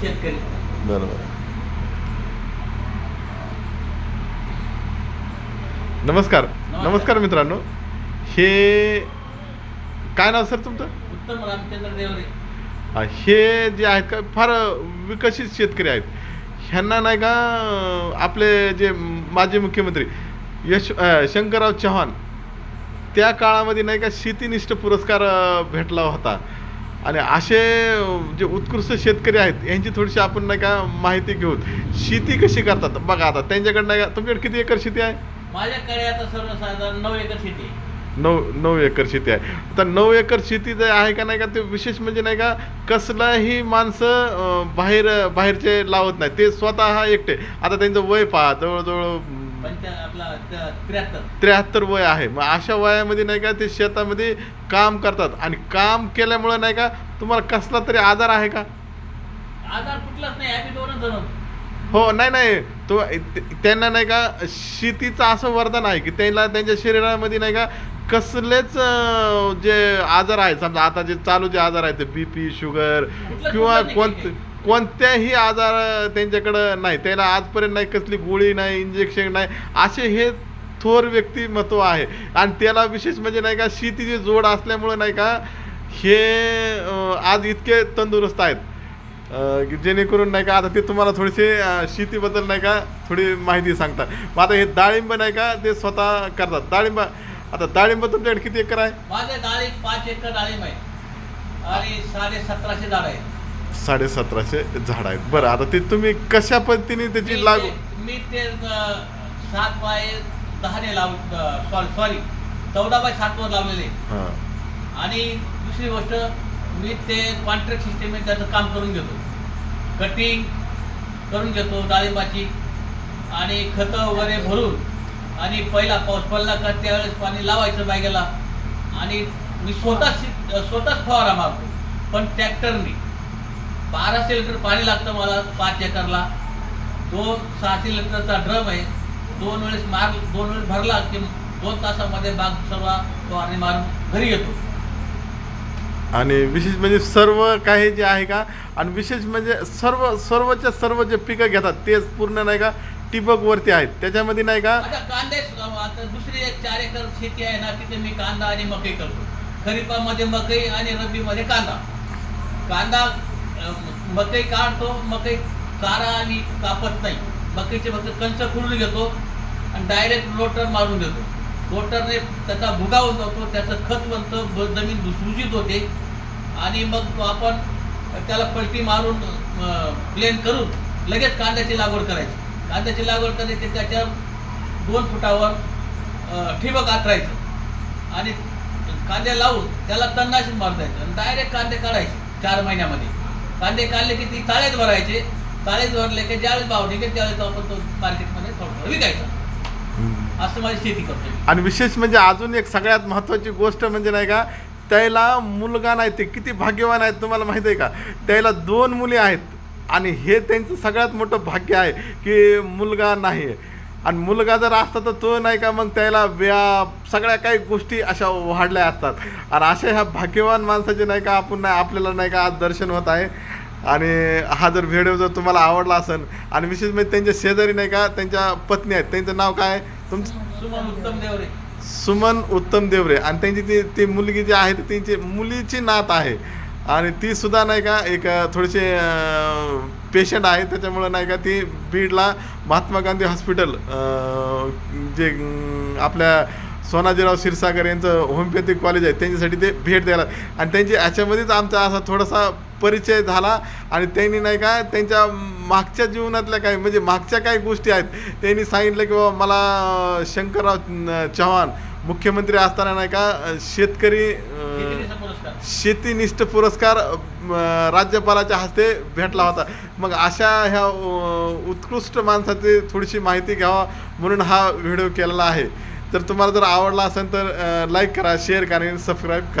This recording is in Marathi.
शेतकरी. बरोबर. नमस्कार. नमस्कार. मित्रांनो. हे काय नाव सर तुमचं? उत्तम रामचंद्र देवरे. हा, जे आहेत का फार विकसित शेतकरी आहेत. ह्यांना नाही का आपले जे माजी मुख्यमंत्री यश शंकरराव चव्हाण त्या काळामध्ये नाही का शेतीनिष्ठ पुरस्कार भेटला होता. आणि असे जे उत्कृष्ट शेतकरी आहेत यांची थोडीशी आपण नाही का माहिती घेऊ शेती कशी करतात? बघा आता त्यांच्याकडे नाही का तुमच्याकडे किती एकर शेती आहे? माझ्याकडे आता सर्वसाधारण नऊ एकर शेती आहे. नऊ नऊ एकर शेती आहे. आता नऊ एकर शेती जे आहे का नाही का ते विशेष म्हणजे नाही का कसलाही माणसं बाहेर बाहेरचे लावत नाही. ते स्वतः एकटे. आता त्यांचं वय पहा जवळजवळ त्र्याहत्तर. वय आहे. मग अशा वयामध्ये नाही का ते शेतामध्ये काम करतात. आणि काम केल्यामुळं नाही का तुम्हाला कसला तरी आजार आहे का? आजार कुठलाच नाही. हो नाही नाही. तो त्यांना नाही का शेतीचं असं वरदान आहे की त्यांना त्यांच्या शरीरामध्ये नाही का कसलेच जे आजार आहेत. समजा आता जे चालू जे आजार आहेत बी पी शुगर किंवा कुठलं कोण नाही कोणत्याही आजार त्यांच्याकडं नाही. त्याला आजपर्यंत नाही कसली गोळी नाही इंजेक्शन नाही असे हे थोर व्यक्तिमत्व आहे. आणि त्याला विशेष म्हणजे नाही का शेतीची जोड असल्यामुळं नाही का हे आज इतके तंदुरुस्त आहेत. की जेणेकरून नाही का आता ते तुम्हाला थोडेसे शेतीबद्दल नाही का थोडी माहिती सांगतात. मग आता हे डाळिंब नाही का ते स्वतः करतात. डाळिंब आता डाळिंब तुमच्याकडे किती एकर आहे? माझे डाळिंब पाच एकर डाळिंब आहे. आणि साडे सतराशे झाड आहे साडे सतराशे झाड आहेत. बरं आता ते तुम्ही कशा पद्धतीने त्याची लागू मी ते सात बाय दहाने लाव सॉरी सॉरी चौदा बाय सातवर लावलेले. हां. आणि दुसरी गोष्ट मी ते कॉन्ट्रॅक्ट सिस्टीम त्याचं काम करून घेतो. कटिंग करून घेतो डाळिंबाची. आणि खतं वगैरे भरून आणि पहिला पाऊस पडला का त्यावेळेस पाणी लावायचं बागेला. आणि मी स्वतः स्वतःच फवारा मारतो पण ट्रॅक्टरनी बाराशे लिटर पाणी लागतं मला पाच एकरला. दोन सहाशे लिटरचा ड्रम आहे. दोन वेळेस मार दोन वेळेस भरला की दोन तासामध्ये बाग सर्व फवारणी मारून घरी येतो. आणि विशेष म्हणजे सर्व काही जे आहे का आणि विशेष म्हणजे सर्व सर्वच्या सर्व जे पिकं घेतात तेच पूर्ण नाही का टिबक वरती आहेत. त्याच्यामध्ये नाही का कांदे आता दुसरी एक चार एकर शेती आहे ना तिथे मी कांदा आणि मकई करतो. खरीपामध्ये मकई आणि रब्बीमध्ये कांदा. कांदा मकई काढतो मकई चारा आणि कापत नाही. मकईचे फक्त कंच खुडून घेतो आणि डायरेक्ट रोटर मारून देतो. रोटरने त्याचा भुगा जातो त्याचं खत बनतं जमीन भुसभुशीत होते. आणि मग तो आपण त्याला पलटी मारून प्लेन करून लगेच कांद्याची लागवड करायची. कांद्याची लागवड करायची त्याच्या दोन फुटावर ठिबक आथरायचं. आणि कांदे लावून त्याला तणनाशक द्यायचं. आणि डायरेक्ट कांदे काढायचे चार महिन्यामध्ये. कांदे काढले की ती ताळेत भरायचे. ताळेत भरले की ज्यावेळेस भाव निघेल त्यावेळेस आपण तो मार्केटमध्ये थोडं विकायचा. असं माझी शेती करतो. आणि विशेष म्हणजे अजून एक सगळ्यात महत्त्वाची गोष्ट म्हणजे नाही का त्याला मुलगा नाही ते किती भाग्यवान आहेत तुम्हाला माहिती आहे का? त्याला दोन मुली आहेत आणि हे त्यांचं सगळ्यात मोठं भाग्य आहे की मुलगा नाही आहे. आणि मुलगा जर असता तर तो नाही का मग त्याला व्याप सगळ्या काही गोष्टी अशा वाढल्या असतात. आणि अशा ह्या भाग्यवान माणसाचे नाही का आपण नाही आपल्याला नाही का आज दर्शन होत आहे. आणि हा जर व्हिडिओ जर तुम्हाला आवडला असेल आणि विशेष म्हणजे त्यांच्या शेजारी नाही का त्यांच्या पत्नी आहेत त्यांचं नाव काय? तुमचं सुमन उत्तम देवरे. सुमन उत्तम देवरे. आणि त्यांची ती ती मुलगी जी आहे त्यांची मुलीची नात आहे. आणि ती सुद्धा नाही का एक थोडीशी पेशंट आहे. त्याच्यामुळं नाही का ती बीडला महात्मा गांधी हॉस्पिटल जे आपल्या सोनाजीराव क्षीरसागर यांचं होमिओपॅथिक कॉलेज आहे त्यांच्यासाठी ते भेट द्यायला. आणि त्यांची याच्यामध्येच आमचा असा थोडासा परिचय झाला. आणि त्यांनी नाही का त्यांच्या मागच्या जीवनातल्या काही म्हणजे मागच्या काही गोष्टी आहेत. त्यांनी सांगितलं की बाबा मला शंकरराव चव्हाण मुख्यमंत्री असताना नाही का शेतकरी शेतीनिष्ठ पुरस्कार. राज्यपालाच्या हस्ते भेटला होता. मग अशा ह्या उत्कृष्ट माणसाची थोडीशी माहिती घ्यावा म्हणून हा व्हिडिओ केलेला आहे. तर तुम्हाला जर आवडला असेल तर लाईक करा शेअर करा आणि सबस्क्राईब करा.